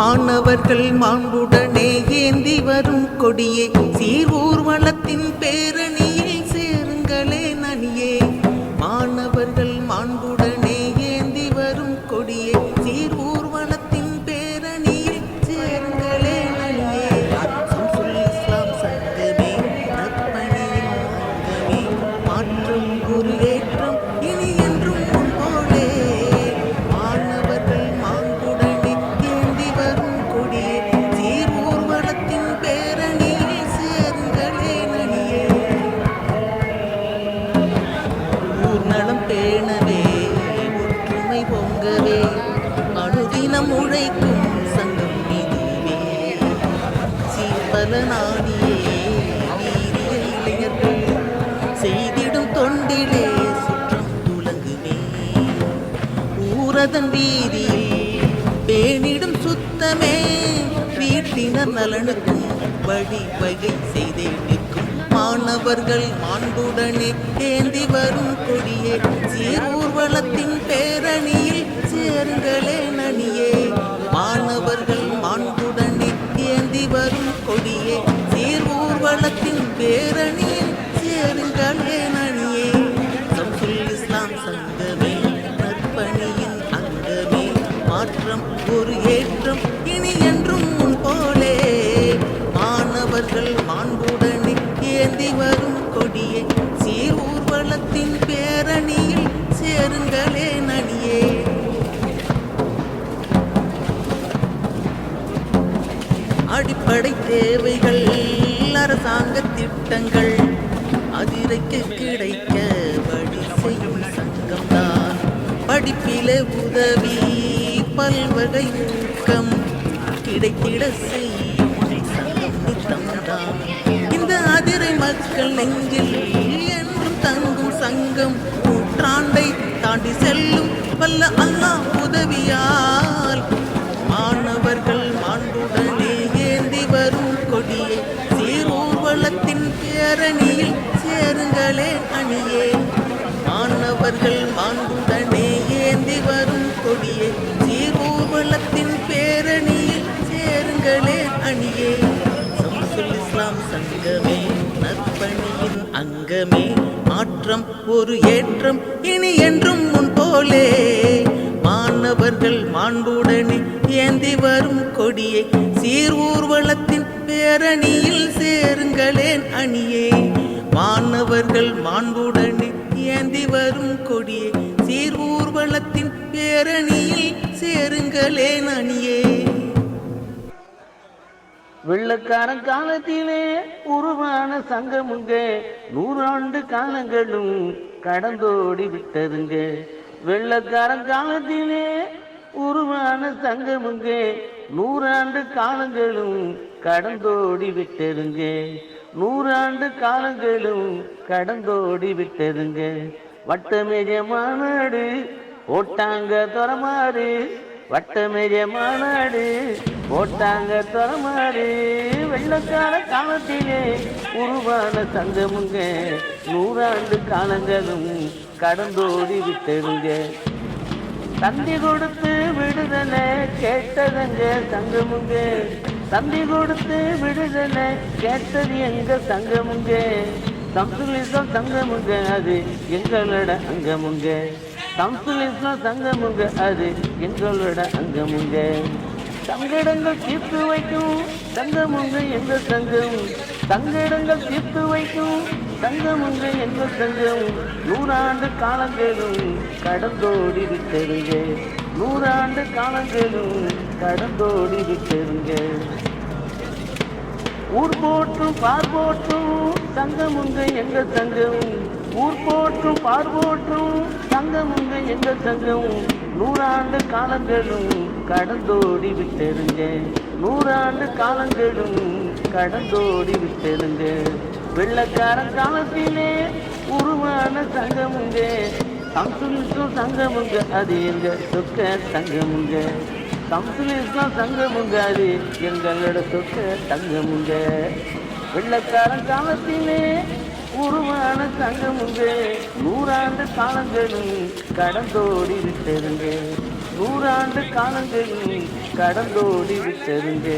மாணவர்கள் மாண்புடனே ஏந்தி வரும் கொடியே சீர் ஊர்வலத்தின் பேரணியில் அனுதினம் உழைக்கும் சங்கம் இதுவே சீர்பல நாடியே வீரிய இளைஞர்கள் செய்திடும் தொண்டிலே சுற்றம் துலங்குமே. ஊரதன் வீதியில் பேணிடும் சுத்தமே. வீட்டினர் நலனுக்கும் வழி வகை செய்தே நிற்கும் மாணவர்கள் மாண்புடனே ஏந்தி வரும் கொடியே. சீர் ஊர்வலத்தின் பேரணியில் சேருங்களேன் ஒரு ஏற்றம் இனி என்றும் முன் போலே. மாணவர்கள் மாண்புடனே ஏந்தி வரும் கொடியே சீர் ஊர்வலத்தின் பேரணியில் சேருங்களே நடியே. அடிப்படை தேவைகள் அரசாங்க திட்டங்கள் அதிரைக்கு கிடைக்க வழி செய்யும் சங்கம்தான் படிப்பிலே உதவி பல்வகை ஊக்கம் கிடைத்திட செய்யும். சங்கம் இந்த அதிரை மக்கள் நெஞ்சில் என்றும் தங்கும் சங்கம் நூற்றாண்டை தாண்டி செல்லும் வல்ல அல்லா உதவியால் மாணவர்கள் மாண்புடனே ஏந்தி வரும் கொடியே சீரூர்வலத்தின் பேரணியில் சேருங்களே அணியே. மாணவர்கள் மாண்புடனே ஏந்தி வரும் கொடியே சீரூர்வலத்தின் பேரணியில் சேருங்களே அணியே. சம்சுல் இஸ்லாம் சங்கமே நற்பணியின் அங்கமே. மாற்றம் ஒரு ஏற்றம் இனி என்றும் முன் போலே. மாணவர்கள் மாண்புடனே ஏந்தி வரும் கொடியே. சீர் ஊர்வலத்தின் பேரணியில் சேருங்களேன் அணியே. மாணவர்கள் மாண்புடனே ஏந்தி வரும் கொடியே. சீர் ஊர்வலத்தின் பேரணியில் சேருங்களேன் அணியே வெள்ளக்காரன் காலத்திலே உருவான சங்கமுங்க. நூறாண்டு காலங்களும் கடந்தோடி விட்டதுங்க. வெள்ளக்காரன் காலத்திலே உருவான சங்கமுங்க. நூறாண்டு காலங்களும் கடந்தோடி விட்டதுங்க. நூறாண்டு காலங்களும் கடந்தோடி விட்டதுங்க. வட்டமேஜ மாநாடு ஓட்டாங்க தொரமாறு வட்டமேஜ மாநாடு போட்டாங்க தொரமாறு வெள்ளக்கால காலத்திலே உருவான சங்கமுங்க. நூறாண்டு காலங்களும் கடந்தோடி விட்டதுங்க. தந்தி கொடுத்து விடுதலை கேட்டதுங்க சங்கமுங்க. தந்தி கொடுத்து விடுதலை கேட்டது எங்க சங்கமுங்க. சம்சுலிசம் சங்கமுங்க அது எங்களோட அங்கமுங்க. தம்பிலிஸ்னா தங்கமுங்க அது எங்களோட அங்கமுங்க. சங்கடங்கள் தீர்த்து வைக்கும் தங்கமுங்க எங்க தங்கம். சங்கடங்கள் தீர்த்து வைக்கும் தங்கமுங்க எங்க தங்கம். நூறாண்டு காலங்களும் கடந்தோடி விட்டருங்க நூறாண்டு காலங்களும் கடந்தோடி விட்டருங்க ஊர் போற்றும் பார் போற்றும் தங்கமுங்க எங்க தங்கம். ஊர் போற்றும் பார் போற்றும் உங்க எங்க சங்கம் நூறாண்டு காலங்களும் கடந்தோடி விட்டருங்க நூறாண்டு காலங்களும் கடந்தோடி விட்டதுங்க வெள்ளக்காரன் காலத்திலே உருவான சங்கமுங்க சம்சுலிஸ்டம் சங்கமுங்க அது எங்க சொக்க தங்கமுங்க சம்சுலிஸ்டம் சங்கமுங்க அது எங்களோட சொக்க தங்கமுங்க வெள்ளக்காரன் காலத்திலே உருவான சங்கமுங்க நூறாண்டு காலங்களும் கடந்தோடி விட்டதுங்க நூறாண்டு காலங்களும் கடந்தோடி விட்டதுங்க